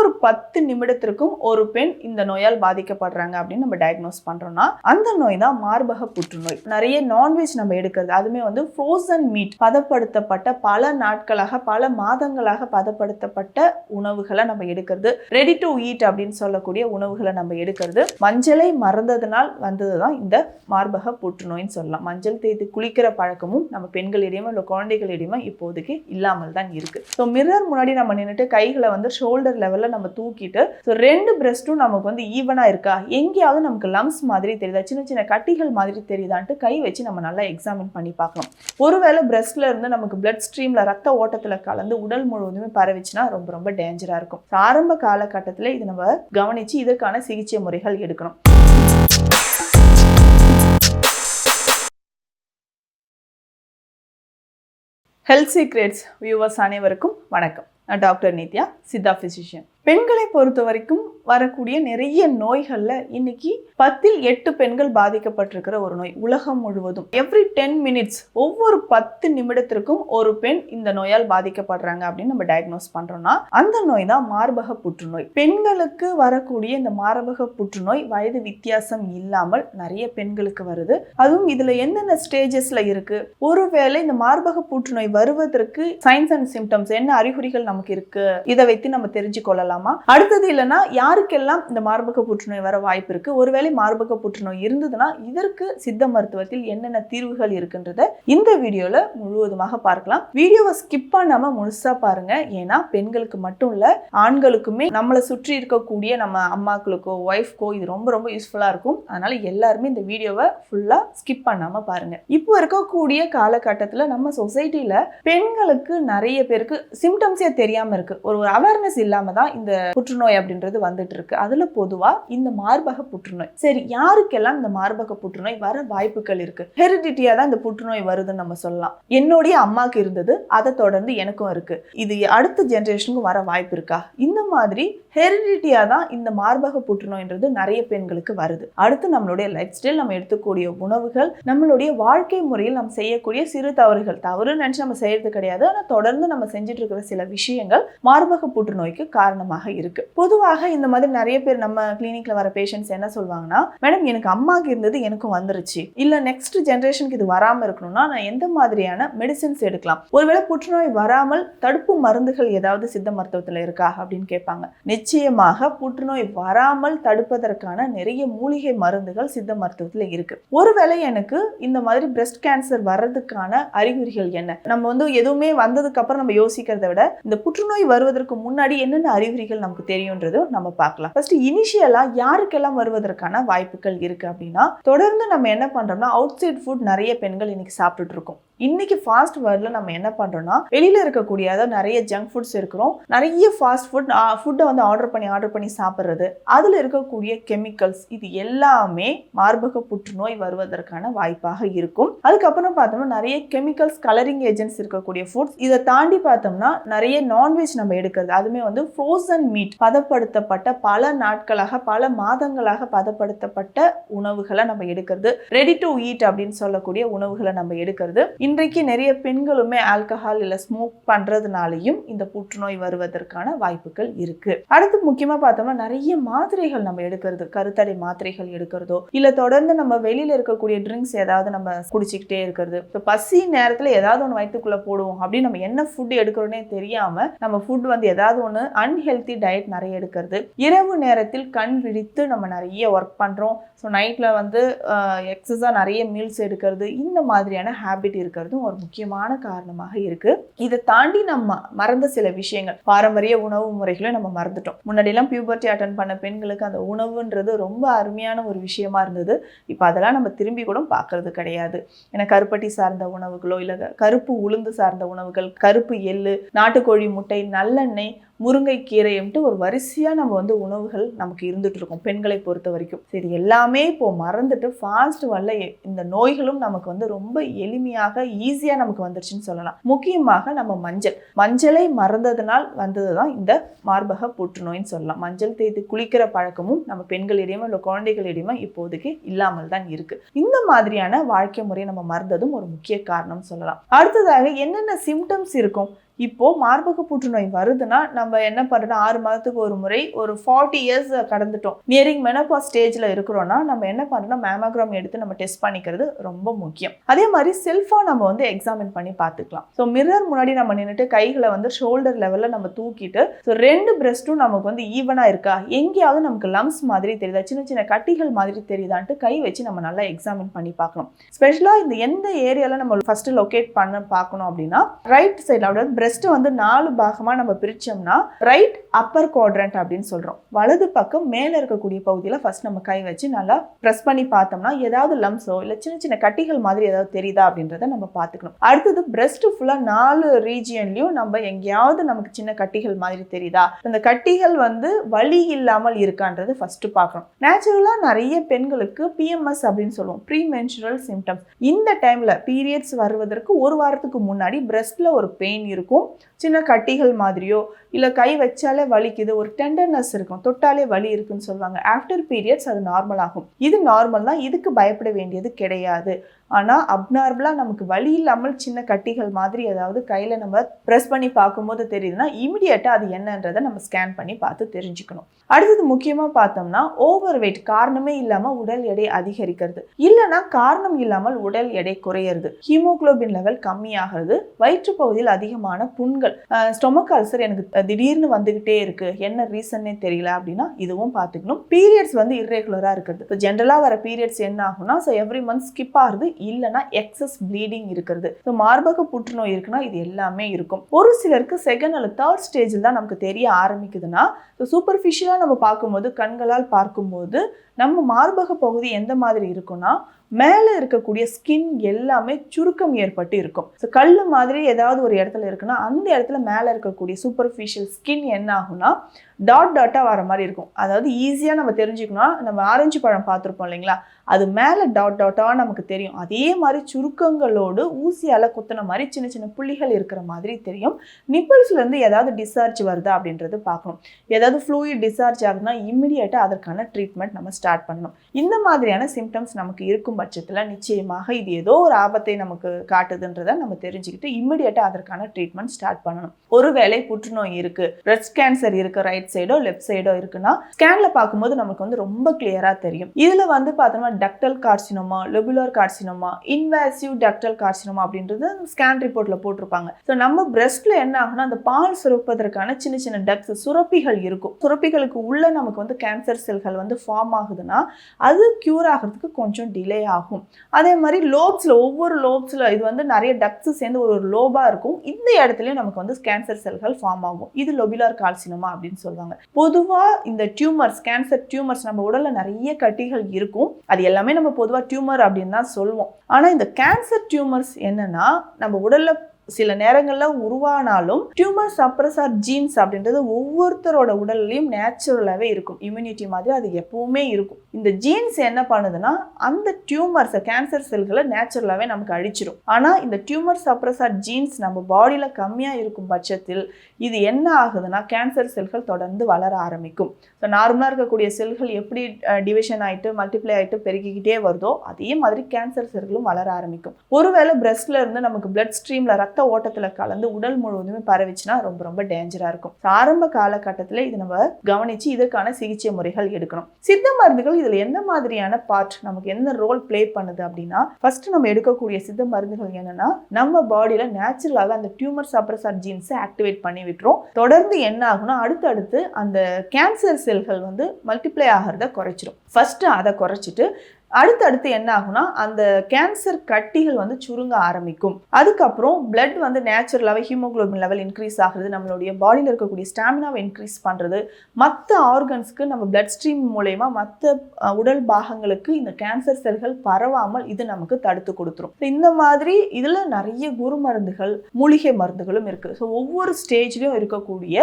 ஒவ்வொரு பத்து நிமிடத்திற்கும் ஒரு பெண் இந்த நோயால் பாதிக்கப்படுறாங்க அப்படின்னு நம்ம டயக்னோஸ் பண்றோம்னா அந்த நோய் தான் மார்பக புற்றுநோய். நிறைய நான்வெஜ் நம்ம எடுக்கிறது. அதுமே வந்து ஃப்ரோசன் மீட் பதப்படுத்தப்பட்ட பல நாட்களாக பல மாதங்களாக பதப்படுத்தப்பட்ட உணவுகளை நம்ம எடுக்கிறது. ரெடி டு ஈட் அப்படின்னு சொல்லக்கூடிய உணவுகளை நம்ம எடுக்கிறது. மஞ்சளை மறந்ததுனால் வந்ததுதான் இந்த மார்பக புற்றுநோய்னு சொல்லலாம். மஞ்சள் தேய்த்து குளிக்கிற பழக்கமும் நம்ம பெண்களிடையுமே இல்லை குழந்தைகளிடையுமே இப்போதைக்கு இல்லாமல் தான் இருக்கு. ஸோ மிரர் முன்னாடி நம்ம நின்றுட்டு கைகளை வந்து ஷோல்டர் லெவலில் நம்ம தூக்கிட்டு ஸோ ரெண்டு பிரஸ்ட்டும் நமக்கு வந்து ஈவனாக இருக்கா? எங்கேயாவது நமக்கு லம்ஸ் மாதிரி தெரியுதா? சின்ன சின்ன கட்டிகள் மாதிரி தெரியுதான்ட்டு கை வச்சு நம்ம நல்லா எக்ஸாமின் பண்ணி பார்க்கணும். ஒருவேளை பிரஸ்ட்ல இருந்து நமக்கு பிளட் ஸ்ட்ரீம்ல ரத்த ஓட்டத்தில் கலந்து உடல் முழுவதுமே பரவிச்சுன்னா ரொம்ப ரொம்ப டேஞ்சராக இருக்கும். ஆரம்ப காலகட்டத்தில் இது நம்ம கவனிச்சு இதற்கான சிகிச்சை முறைகள் எடுக்கணும். ஹெல்த் சீக்ரெட்ஸ் வியூவர்ஸ் அனைவருக்கும் வணக்கம். நான் டாக்டர் நித்யா சித்தா ஃபிசிஷியன் பெண்களை பொறுத்த வரைக்கும் வரக்கூடிய நிறைய நோய்களில் இன்னைக்கு பத்தில் எட்டு பெண்கள் பாதிக்கப்பட்டிருக்கிற ஒரு நோய் உலகம் முழுவதும். எவ்ரி டென் மினிட்ஸ் ஒவ்வொரு பத்து நிமிடத்திற்கும் ஒரு பெண் இந்த நோயால் பாதிக்கப்படுறாங்க அப்படின்னு நம்ம டயக்னோஸ் பண்றோம்னா அந்த நோய் தான் மார்பக புற்றுநோய். பெண்களுக்கு வரக்கூடிய இந்த மார்பக புற்றுநோய் வயது வித்தியாசம் இல்லாமல் நிறைய பெண்களுக்கு வருது. அதுவும் இதுல என்னென்ன ஸ்டேஜஸ்ல இருக்கு? ஒருவேளை இந்த மார்பக புற்றுநோய் வருவதற்கு சைன்ஸ் அண்ட் சிம்டம்ஸ் என்ன அறிகுறிகள் நமக்கு இருக்கு? இதை வைத்து நம்ம தெரிஞ்சு கொள்ளலாம்? அடுத்தது இல்லைன்னா யாருக்கெல்லாம் இந்த மார்பக புற்றுநோய் வர வாய்ப்பு இருக்கு? ஒருவேளை மார்பக புற்றுநோய் இருந்ததுன்னா இதற்கு சித்த மருத்துவத்தில் என்னென்ன தீர்வுகள் இருக்குன்றத இந்த வீடியோல முழுவதுமாக பார்க்கலாம். வீடியோவை ஸ்கிப் பண்ணாம முழுசா பாருங்க. ஏன்னா பெண்களுக்கு மட்டும் இல்ல ஆண்களுக்குமே நம்மளை சுற்றி இருக்கக்கூடிய நம்ம அம்மாக்களுக்கோ ஒய்ஃப்க்கோ இது ரொம்ப ரொம்ப யூஸ்ஃபுல்லா இருக்கும். அதனால எல்லாருமே இந்த வீடியோவை ஃபுல்லா ஸ்கிப் பண்ணாம பாருங்க. இப்போ இருக்கக்கூடிய காலகட்டத்துல நம்ம சொசைட்டியில பெண்களுக்கு நிறைய பேருக்கு சிம்டம்ஸே தெரியாம இருக்கு. ஒரு ஒரு அவேர்னஸ் இல்லாம தான் இந்த புற்றுநோய் அப்படின்றது வந்துட்டு இருக்கு அதுல பொதுவா இந்த மார்பக புற்றுநோய். சரி யாருக்கெல்லாம் இந்த மார்பக புற்றுநோய் வர வாய்ப்புகள் இருக்கு? ஹெரிடிட்டியா தான் இந்த புற்றுநோய் வருதுன்னு நம்ம சொல்லலாம். என்னுடைய அம்மாக்கு இருந்தது அதை தொடர்ந்து எனக்கும் இருக்கு. இது அடுத்த ஜென்ரேஷனுக்கும் வர வாய்ப்பு இருக்கா? இந்த மாதிரி ஹெரிடிட்டியா தான் இந்த மார்பக புற்றுநோய்ன்றது நிறைய பெண்களுக்கு வருது. அடுத்து நம்மளுடைய லைஃப் ஸ்டைல் நம்ம எடுத்துக்கூடிய உணவுகள் நம்மளுடைய வாழ்க்கை முறையில் நம்ம செய்யக்கூடிய சிறு தவறுகள். தவறு நினைச்சு நம்ம செய்யறது கிடையாது. ஆனால் தொடர்ந்து நம்ம செஞ்சுட்டு இருக்கிற சில விஷயங்கள் மார்பக புற்றுநோய்க்கு காரணம் காரணமாக இருக்கு. பொதுவாக இந்த மாதிரி நிறைய பேர் நம்ம கிளினிக்ல வர பேஷண்ட்ஸ் என்ன சொல்லுவாங்கன்னா மேடம் எனக்கு அம்மாக்கு இருந்தது எனக்கும் வந்துருச்சு. இல்ல நெக்ஸ்ட் ஜென்ரேஷனுக்கு இது வராம இருக்கணும்னா நான் எந்த மாதிரியான மெடிசின்ஸ் எடுக்கலாம்? ஒருவேளை புற்றுநோய் வராமல் தடுப்பு மருந்துகள் ஏதாவது சித்த மருத்துவத்துல இருக்கா? அப்படின்னு கேட்பாங்க. நிச்சயமாக புற்றுநோய் வராமல் தடுப்பதற்கான நிறைய மூலிகை மருந்துகள் சித்த மருத்துவத்துல இருக்கு. ஒருவேளை எனக்கு இந்த மாதிரி பிரஸ்ட் கேன்சர் வர்றதுக்கான அறிகுறிகள் என்ன? நம்ம வந்து எதுவுமே வந்ததுக்கு அப்புறம் நம்ம யோசிக்கிறத விட இந்த புற்றுநோய் வருவதற்கு முன்னாடி என்னென்ன அறிகுறி அறிகுறிகள் நமக்கு தெரியுன்றதும் நம்ம பார்க்கலாம். ஃபர்ஸ்ட் இனிஷியலா யாருக்கெல்லாம் வருவதற்கான வாய்ப்புகள் இருக்கு அப்படின்னா தொடர்ந்து நம்ம என்ன பண்றோம்னா அவுட் சைட் ஃபுட் நிறைய பெண்கள் இன்னைக்கு சாப்பிட்டுட்டு இருக்கோம் இன்னைக்கு ஃபாஸ்ட் வேர்ல்டில் நம்ம என்ன பண்ணுறோம்னா வெளியில் இருக்கக்கூடிய அதாவது நிறைய ஜங்க் ஃபுட்ஸ் இருக்கிறோம். நிறைய ஃபாஸ்ட் ஃபுட் ஃபுட்டை வந்து ஆர்டர் பண்ணி ஆர்டர் பண்ணி சாப்பிட்றது. அதில் இருக்கக்கூடிய கெமிக்கல்ஸ் இது எல்லாமே மார்பக புற்றுநோய் வருவதற்கான வாய்ப்பாக இருக்கும். அதுக்கப்புறம் பார்த்தோம்னா நிறைய கெமிக்கல்ஸ் கலரிங் ஏஜென்ட்ஸ் இருக்கக்கூடிய ஃபுட்ஸ் இதை தாண்டி பார்த்தோம்னா நிறைய நான்வெஜ் நம்ம எடுக்கிறது. அதுமே வந்து ஃப்ரோசன் மீட் பதப்படுத்தப்பட்ட பல நாட்களாக பல மாதங்களாக பதப்படுத்தப்பட்ட உணவுகளை நம்ம எடுக்கிறது. ரெடி டு ஈட் அப்படின்னு சொல்லக்கூடிய உணவுகளை நம்ம எடுக்கிறது. இன்றைக்கு நிறைய பெண்களுமே ஆல்கஹால் இல்லை ஸ்மோக் பண்றதுனாலையும் இந்த புற்றுநோய் வருவதற்கான வாய்ப்புகள் இருக்கு. அடுத்து முக்கியமா பார்த்தோம்னா நிறைய மாத்திரைகள் நம்ம எடுக்கிறது. கருத்தடை மாத்திரைகள் எடுக்கிறதோ இல்ல தொடர்ந்து நம்ம வெளியில இருக்கக்கூடிய ட்ரிங்க்ஸ் ஏதாவது நம்ம குடிச்சிக்கிட்டே இருக்கிறது. இப்போ பசி நேரத்தில் ஏதாவது ஒன்று வயிற்றுக்குள்ளே போடுவோம் அப்படின்னு நம்ம என்ன ஃபுட் எடுக்கிறோன்னே தெரியாமல் நம்ம ஃபுட் வந்து ஏதாவது ஒன்று அன்ஹெல்த் டயட் நிறைய எடுக்கிறது. இரவு நேரத்தில் கண் விழித்து நம்ம நிறைய ஒர்க் பண்ணுறோம் ஸோ நைட்டில் வந்து எக்ஸஸாக நிறைய மீல்ஸ் எடுக்கிறது. இந்த மாதிரியான ஹேபிட் இருக்கிறதும் ஒரு முக்கியமான காரணமாக இருக்குது இதை தாண்டி நம்ம மறந்த சில விஷயங்கள். பாரம்பரிய உணவு முறைகளை நம்ம மறந்துட்டோம். முன்னாடியெல்லாம் பியூபர்ட்டி அட்டன் பண்ண பெண்களுக்கு அந்த உணவுன்றது ரொம்ப அருமையான ஒரு விஷயமா இருந்தது. இப்போ அதெல்லாம் நம்ம திரும்பி கூட பார்க்கறது கிடையாது. ஏன்னா கருப்பட்டி சார்ந்த உணவுகளோ இல்லை கருப்பு உளுந்து சார்ந்த உணவுகள் கருப்பு எள்ளு நாட்டுக்கோழி முட்டை நல்லெண்ணெய் முருங்கைக்கீரைன்ட்டு ஒரு வரிசையாக நம்ம வந்து உணவுகள் நமக்கு இருந்துட்டு இருக்கும் பெண்களை பொறுத்த வரைக்கும். சரி எல்லாமே இப்போ மறந்துட்டு ஃபாஸ்ட் வரல இந்த நோய்களும் நமக்கு வந்து ரொம்ப எளிமையாக ஈஸியாக நமக்கு வந்துருச்சுன்னு சொல்லலாம். முக்கியமாக நம்ம மஞ்சள். மஞ்சளை மறந்ததுனால் வந்தது தான் இந்த மார்பக புற்றுநோய்னு சொல்லலாம். மஞ்சள் தேய்த்து குளிக்கிற பழக்கமும் நம்ம பெண்களிடையுமே இல்லை குழந்தைகளிடையுமே இப்போதைக்கு இல்லாமல் தான் இருக்கு. இந்த மாதிரியான வாழ்க்கை முறையை நம்ம மறந்ததும் ஒரு முக்கிய காரணம் சொல்லலாம். அடுத்ததாக என்னென்ன சிம்டம்ஸ் இருக்கும்? இப்போது மார்பக புற்றுநோய் வருதுன்னா நம்ம என்ன பண்ணுறோம் ஆறு மாதத்துக்கு ஒரு முறை ஒரு ஃபார்ட்டி இயர்ஸ் கடந்துட்டோம். நியரிங் மெனப்பா ஸ்டேஜில் இருக்கிறோன்னா நம்ம என்ன பண்ணணும்? மேமோகிராம் எடுத்து நம்ம டெஸ்ட் பண்ணிக்கிறது ரொம்ப முக்கியம். அதே மாதிரி செல்ஃபாக நம்ம வந்து எக்ஸாமின் பண்ணி பார்த்துக்கலாம். ஸோ மிரர் முன்னாடி நம்ம நின்றுட்டு கைகளை வந்து ஷோல்டர் லெவலில் நம்ம தூக்கிட்டு ஸோ ரெண்டு பிரெஸ்ட்டும் நமக்கு வந்து ஈவனாக இருக்கா? எங்கேயாவது நமக்கு லம்ஸ் மாதிரி தெரியுதா? சின்ன சின்ன கட்டிகள் மாதிரி தெரியுதான்ட்டு கை வச்சு நம்ம நல்லா எக்ஸாமின் பண்ணி பார்க்கணும். ஸ்பெஷலாக இந்த எந்த ஏரியாவில் நம்ம ஃபஸ்ட்டு லொக்கேட் பண்ண பார்க்கணும் அப்படின்னா ரைட் சைடில் அதாவது பிரெஸ்ட் வந்து நாலு பாகமாக நம்ம பிரித்தோம்னா ரைட் அப்பர் குவாட்ரண்ட் அப்படின்னு சொல்கிறோம் வலது பக்கம் மேலே இருக்கக்கூடிய பகுதியில் ஃபஸ்ட் நம்ம கை வச்சு நல்லா ப்ரெஸ் பண்ணி பார்த்தோம்னா ஏதாவது லம்ஸோ இல்லை சின்ன சின்ன கட்டிகள் மாதிரி ஏதாவது தெரியுதா அப்படின்றத நம்ம பார்த்துக்கணும். அடுத்தது பிரெஸ்ட் ஃபுல்லாக நாலு ரீஜியன்லையும் நம்ம எங்கேயாவது நமக்கு சின்ன கட்டிகள் மாதிரி தெரியுதா? அந்த கட்டிகள் வந்து வலி இல்லாமல் இருக்கான்றது ஃபஸ்ட்டு பார்க்கணும். நேச்சுரலாக நிறைய பெண்களுக்கு பிஎம்எஸ் அப்படின்னு சொல்லுவோம். ப்ரீ மென்சுரல் சிம்டம்ஸ் இந்த டைமில் பீரியட்ஸ் வருவதற்கு ஒரு வாரத்துக்கு முன்னாடி பிரெஸ்ட்ல ஒரு பெயின் இருக்கும். சின்ன கட்டிகள் மாதிரியோ இல்லை கை வச்சாலே வலிக்குது ஒரு டெண்டர்னஸ் இருக்கும் தொட்டாலே வலி இருக்குன்னு சொல்லுவாங்க. ஆஃப்டர் பீரியட்ஸ் அது நார்மல் ஆகும். இது நார்மல் தான் இதுக்கு பயப்பட வேண்டியது கிடையாது. ஆனால் அப்நார்மலாக நமக்கு வழி இல்லாமல் சின்ன கட்டிகள் மாதிரி ஏதாவது கையில் நம்ம ப்ரெஸ் பண்ணி பார்க்கும்போது தெரியுதுன்னா இமிடியேட்டாக அது என்னன்றதை நம்ம ஸ்கேன் பண்ணி பார்த்து தெரிஞ்சுக்கணும். அடுத்தது முக்கியமாக பார்த்தோம்னா ஓவர் வெயிட் காரணமே இல்லாமல் உடல் எடை அதிகரிக்கிறது. இல்லைன்னா காரணம் இல்லாமல் உடல் எடை குறையிறது. ஹீமோகுளோபின் லெவல் கம்மியாகிறது. வயிற்று பகுதியில் அதிகமான புண்கள். ஸ்டொமக் அல்சர் எனக்கு திடீர்னு வந்துகிட்டே இருக்கு. என்ன ரீசன்னே தெரியல அப்படின்னா இதுவும் பார்த்துக்கணும். பீரியட்ஸ் வந்து இர்ரெகுலராக இருக்கிறது. இப்போ ஜென்ரலாக வர பீரியட்ஸ் என்ன ஆகும்னா ஸோ எவ்ரி மந்த் ஸ்கிப் ஆகுது. இல்லைன்னா எக்ஸஸ் ப்ளீடிங் இருக்கிறது. ஸோ மார்பக புற்றுநோய் இருக்குன்னா இது எல்லாமே இருக்கும். ஒரு சிலருக்கு செகண்ட் அல்லது தேர்ட் ஸ்டேஜில் தான் நமக்கு தெரிய ஆரம்பிக்குதுன்னா ஸோ சூப்பர்ஃபிஷியலாக நம்ம பார்க்கும்போது கண்களால் பார்க்கும்போது நம்ம மார்பக பகுதி எந்த மாதிரி இருக்கும்னா மேலே இருக்கக்கூடிய ஸ்கின் எல்லாமே சுருக்கம் ஏற்பட்டு இருக்கும். ஸோ கல் மாதிரி ஏதாவது ஒரு இடத்துல இருக்குன்னா அந்த இடத்துல மேலே இருக்கக்கூடிய சூப்பர்ஃபிஷியல் ஸ்கின் என்ன ஆகும்னா டாட் டாட்டாக வர மாதிரி இருக்கும். அதாவது ஈஸியாக நம்ம தெரிஞ்சுக்கணும்னா நம்ம ஆரஞ்சு பழம் பார்த்துருப்போம் இல்லைங்களா? அது மேலே டாட் டாட்டாக நமக்கு தெரியும். அதே மாதிரி சுருக்கங்களோடு ஊசியால் குத்தின மாதிரி சின்ன சின்ன புள்ளிகள் இருக்கிற மாதிரி தெரியும். நிப்பிள்ஸ்லேருந்து ஏதாவது டிஸ்சார்ஜ் வருதா அப்படின்றது பார்க்கணும். ஏதாவது ஃப்ளூயிட் டிஸ்சார்ஜ் ஆகுதுன்னா இம்மிடியேட்டாக அதற்கான ட்ரீட்மெண்ட் நம்ம ஸ்டார்ட் பண்ணணும். இந்த மாதிரியான சிம்டம்ஸ் நமக்கு இருக்கும் பட்சத்தில் நிச்சயமாக இது ஏதோ ஒரு ஆபத்தை நமக்கு காட்டுதுன்றதை நம்ம தெரிஞ்சுக்கிட்டு இம்மிடியேட்டாக அதற்கான ட்ரீட்மெண்ட் ஸ்டார்ட் பண்ணணும். ஒருவேளை புற்றுநோய் இருக்கு பிரெஸ்ட் கேன்சர் இருக்கு ரைட் சைடோ லெஃப்ட் சைடோ இருக்குன்னா ஸ்கேன்ல பார்க்கும்போது நமக்கு வந்து ரொம்ப கிளியரா தெரியும். இதுல வந்து பார்த்தோம்னா ductal carcinoma lobular carcinoma invasive ductal carcinoma அப்படின்றது ஸ்கேன் ரிப்போர்ட்ல போட்டிருப்பாங்க. ஸோ நம்ம பிரெஸ்ட்ல என்ன ஆகுனா அந்த பால் சுரப்பதற்கான சின்ன சின்ன டக்ஸ் சுரப்பிகள் இருக்கும். சுரப்பிகளுக்கு உள்ள நமக்கு வந்து கேன்சர் செல்கள் வந்து ஃபார்ம் ஆகுதுன்னா அது கியூர் ஆகிறதுக்கு கொஞ்சம் டிலே ஆகும். அதே மாதிரி லோப்ஸில் ஒவ்வொரு லோப்ஸில் இது வந்து நிறைய டக்ஸ் சேர்ந்து ஒரு லோபாக இருக்கும். இந்த இடத்துலையும் நமக்கு வந்து கேன்சர் செல்கள் ஃபார்ம் ஆகும். இது லொபிலார் கால்சினமா அப்படின்னு சொல்லுவாங்க. பொதுவாக இந்த டியூமர்ஸ் கேன்சர் டியூமர்ஸ் நம்ம உடலில் நிறைய கட்டிகள் இருக்கும். அது எல்லாமே நம்ம பொதுவாக டியூமர் அப்படின்னு தான் சொல்லுவோம் ஆனால் இந்த கேன்சர் டியூமர்ஸ் என்னன்னா நம்ம உடலில் சில நேரங்களில் உருவானாலும் டியூமர் சப்ரஸார் ஜீன்ஸ் அப்படின்றது ஒவ்வொருத்தரோட உடல்லையும் நேச்சுரலாகவே இருக்கும். இம்யூனிட்டி மாதிரி அது எப்பவுமே இருக்கும். இந்த ஜீன்ஸ் என்ன பண்ணுதுன்னா அந்த டியூமர்ஸை கேன்சர் செல்களை நேச்சுரலாகவே நமக்கு அழிச்சிடும் ஆனால் இந்த டியூமர் சப்ரஸார் ஜீன்ஸ் நம்ம பாடியில் கம்மியாக இருக்கும் பட்சத்தில் இது என்ன ஆகுதுன்னா கேன்சர் செல்கள் தொடர்ந்து வளர ஆரம்பிக்கும். ஸோ நார்மலாக இருக்கக்கூடிய செல்கள் எப்படி டிவிஷன் ஆகிட்டு மல்டிப்ளை ஆகிட்டு பெருகிக்கிட்டே வருதோ அதே மாதிரி கேன்சர் செல்களும் வளர ஆரம்பிக்கும். ஒருவேளை பிரெஸ்ட்ல இருந்து நமக்கு பிளட் ஸ்ட்ரீமில் ரத்த ஓட்டத்தில் கலந்து உடல் முழுவதுமே பரவிச்சுன்னா ரொம்ப ரொம்ப டேஞ்சராக இருக்கும். ஆரம்ப காலகட்டத்தில் இது நம்ம கவனிச்சு இதற்கான சிகிச்சை முறைகள் எடுக்கணும். சித்த மருந்துகள் இதில் எந்த மாதிரியான பார்ட் நமக்கு என்ன ரோல் ப்ளே பண்ணுது அப்படின்னா ஃபர்ஸ்ட் நம்ம எடுக்கக்கூடிய சித்த மருந்துகள் என்னன்னா நம்ம பாடியில நேச்சுரலாக அந்த டியூமர் சப்ரஸார் ஜீன்ஸை ஆக்டிவேட் பண்ணி விட்டுரும். தொடர்ந்து என்ன ஆகும்னா அடுத்தடுத்து அந்த கேன்சர் செல்கள் வந்து மல்டிப்ளை ஆகிறத குறைச்சிரும். ஃபர்ஸ்ட் அதை குறைச்சிட்டு அடுத்தடுத்து என்ன ஆகும்னா அந்த கேன்சர் கட்டிகள் வந்து சுருங்க ஆரம்பிக்கும். அதுக்கப்புறம் பிளட் வந்து நேச்சுரலாகவே ஹீமோகுளோபின் லெவல் இன்க்ரீஸ் ஆகுறது நம்மளுடைய பாடியில் இருக்கக்கூடிய ஸ்டாமினாவை இன்க்ரீஸ் பண்ணுறது மற்ற ஆர்கன்ஸ்க்கு நம்ம பிளட் ஸ்ட்ரீம் மூலயமா மற்ற உடல் பாகங்களுக்கு இந்த கேன்சர் செல்கள் பரவாமல் இது நமக்கு தடுத்து கொடுத்துரும். இந்த மாதிரி இதில் நிறைய குரு மருந்துகள் மூலிகை மருந்துகளும் இருக்குது ஸோ ஒவ்வொரு ஸ்டேஜ்லேயும் இருக்கக்கூடிய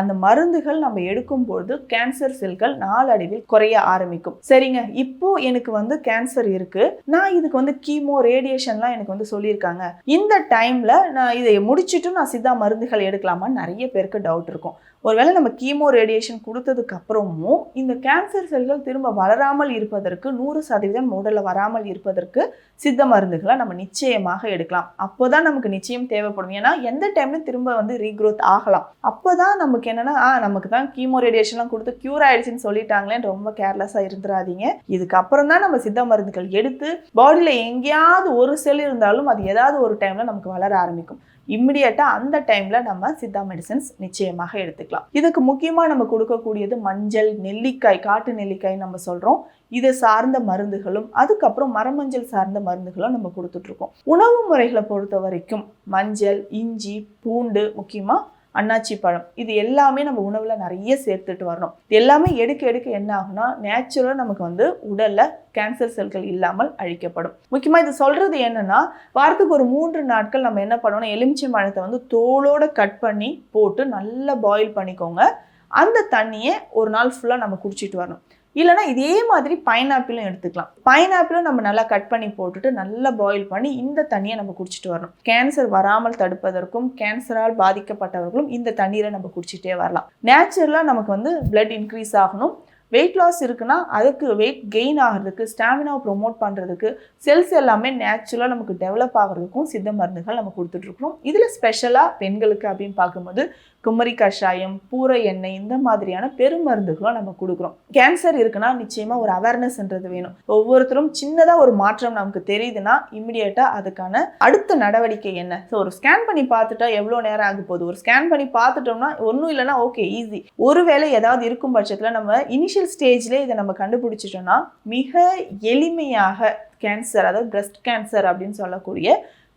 அந்த மருந்துகள் நம்ம எடுக்கும்போது கேன்சர் செல்கள் நாளடைவில் குறைய ஆரம்பிக்கும். சரிங்க இப்போ எனக்கு வந்து கேன்சர் இருக்கு. நான் இதுக்கு வந்து கீமோ ரேடியேஷன்லாம் எனக்கு வந்து சொல்லியிருக்காங்க. இந்த டைம்ல நான் இதை முடிச்சுட்டு நான் சித்தா மருந்துகள் எடுக்கலாமான்னு நிறைய பேருக்கு டவுட் இருக்கும். ஒருவேளை நம்ம கீமோ ரேடியேஷன் கொடுத்ததுக்கு அப்புறமும் இந்த கேன்சர் செல்கள் திரும்ப வளராமல் இருப்பதற்கு நூறு சதவீதம் உடலில் வராமல் இருப்பதற்கு சித்த மருந்துகளை நம்ம நிச்சயமாக எடுக்கலாம். அப்போ தான் நமக்கு நிச்சயம் தேவைப்படும். ஏன்னா எந்த டைம்ல திரும்ப வந்து ரீக்ரோத் ஆகலாம். அப்போ தான் நமக்கு என்னென்னா ஆ நமக்கு தான் கீமோ ரேடியேஷன்லாம் கொடுத்து க்யூர் ஆயிடுச்சுன்னு சொல்லிட்டாங்களேன்னு ரொம்ப கேர்லெஸ்ஸாக இருந்துடாதீங்க இதுக்கப்புறம் தான் நம்ம சித்த மருந்துகள் எடுத்து பாடியில் எங்கேயாவது ஒரு செல் இருந்தாலும் அது ஏதாவது ஒரு டைமில் நமக்கு வளர ஆரம்பிக்கும். இம்மிடியட்டாக அந்த டைமில் நம்ம சித்தா மெடிசன்ஸ் நிச்சயமாக எடுத்துக்கலாம். இதுக்கு முக்கியமாக நம்ம கொடுக்கக்கூடியது மஞ்சள் நெல்லிக்காய் காட்டு நெல்லிக்காய் நம்ம சொல்கிறோம் இது சார்ந்த மருந்துகளும் அதுக்கப்புறம் மரமஞ்சள் சார்ந்த மருந்துகளும் நம்ம கொடுத்துட்ருக்கோம் உணவு முறைகளை பொறுத்த வரைக்கும் மஞ்சள் இஞ்சி பூண்டு முக்கியமாக அன்னாச்சி பழம். இது எல்லாமே நம்ம உணவில் நிறைய சேர்த்துட்டு வரணும். இது எல்லாமே எடுக்க எடுக்க என்ன ஆகும்னா நேச்சுரலாக நமக்கு வந்து உடலில் கேன்சர் செல்கள் இல்லாமல் அழிக்கப்படும். முக்கியமாக இது சொல்கிறது என்னென்னா வாரத்துக்கு ஒரு மூன்று நாட்கள் நம்ம என்ன பண்ணணும் எலுமிச்சை பழத்தை வந்து தோலோடு கட் பண்ணி போட்டு நல்லா பாயில் பண்ணிக்கோங்க. அந்த தண்ணியை ஒரு நாள் ஃபுல்லாக நம்ம குடிச்சிட்டு வரணும். இல்லைனா இதே மாதிரி பைனாப்பிளும் எடுத்துக்கலாம். பைனாப்பிளும் நம்ம நல்லா கட் பண்ணி போட்டுட்டு நல்லா பாயில் பண்ணி இந்த தண்ணியை நம்ம குடிச்சிட்டு வரணும். கேன்சர் வராமல் தடுப்பதற்கும் கேன்சரால் பாதிக்கப்பட்டவர்களும் இந்த தண்ணீரை நம்ம குடிச்சிட்டே வரலாம். நேச்சுரலாக நமக்கு வந்து பிளட் இன்க்ரீஸ் ஆகணும். வெயிட் லாஸ் இருக்குன்னா அதுக்கு வெயிட் கெயின் ஆகிறதுக்கு ஸ்டாமினாவை ப்ரொமோட் பண்ணுறதுக்கு செல்ஸ் எல்லாமே நேச்சுரலாக நமக்கு டெவலப் ஆகிறதுக்கும் சித்த மருந்துகள் நம்ம கொடுத்துட்ருக்குறோம் இதில் ஸ்பெஷலாக பெண்களுக்கு அப்படின்னு பார்க்கும்போது குமரி கஷாயம் பூரை எண்ணெய் இந்த மாதிரியான பெருமருந்துகளும் நம்ம கொடுக்குறோம். கேன்சர் இருக்குன்னா நிச்சயமாக ஒரு அவேர்னஸ்ன்றது வேணும். ஒவ்வொருத்தரும் சின்னதாக ஒரு மாற்றம் நமக்கு தெரியுதுன்னா இமிடியேட்டாக அதுக்கான அடுத்த நடவடிக்கை என்ன? ஸோ ஒரு ஸ்கேன் பண்ணி பார்த்துட்டா எவ்வளோ நேரம் ஆக போகுது? ஒரு ஸ்கேன் பண்ணி பார்த்துட்டோம்னா ஒன்றும் இல்லைன்னா ஓகே ஈஸி ஒருவேளை ஏதாவது இருக்கும் பட்சத்தில் நம்ம இனிஷியல் ஸ்டேஜ்லேயே இதை நம்ம கண்டுபிடிச்சிட்டோம்னா மிக எளிமையாக கேன்சர் அதாவது பிரஸ்ட் கேன்சர் அப்படின்னு சொல்லக்கூடிய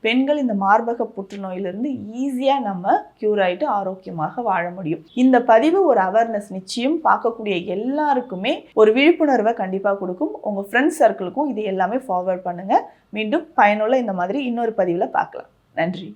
பெண்கள் இந்த மார்பக புற்றுநோயிலிருந்து ஈஸியாக நம்ம க்யூர் ஆகிட்டு ஆரோக்கியமாக வாழ முடியும். இந்த பதிவு ஒரு அவேர்னஸ் நிச்சயம். பார்க்கக்கூடிய எல்லாருக்குமே ஒரு விழிப்புணர்வை கண்டிப்பாக கொடுக்கும். உங்கள் ஃப்ரெண்ட்ஸ் சர்க்கிளுக்கும் இது எல்லாமே ஃபார்வர்ட் பண்ணுங்கள் மீண்டும் பயனுள்ள இந்த மாதிரி இன்னொரு பதிவில் பார்க்கலாம். நன்றி.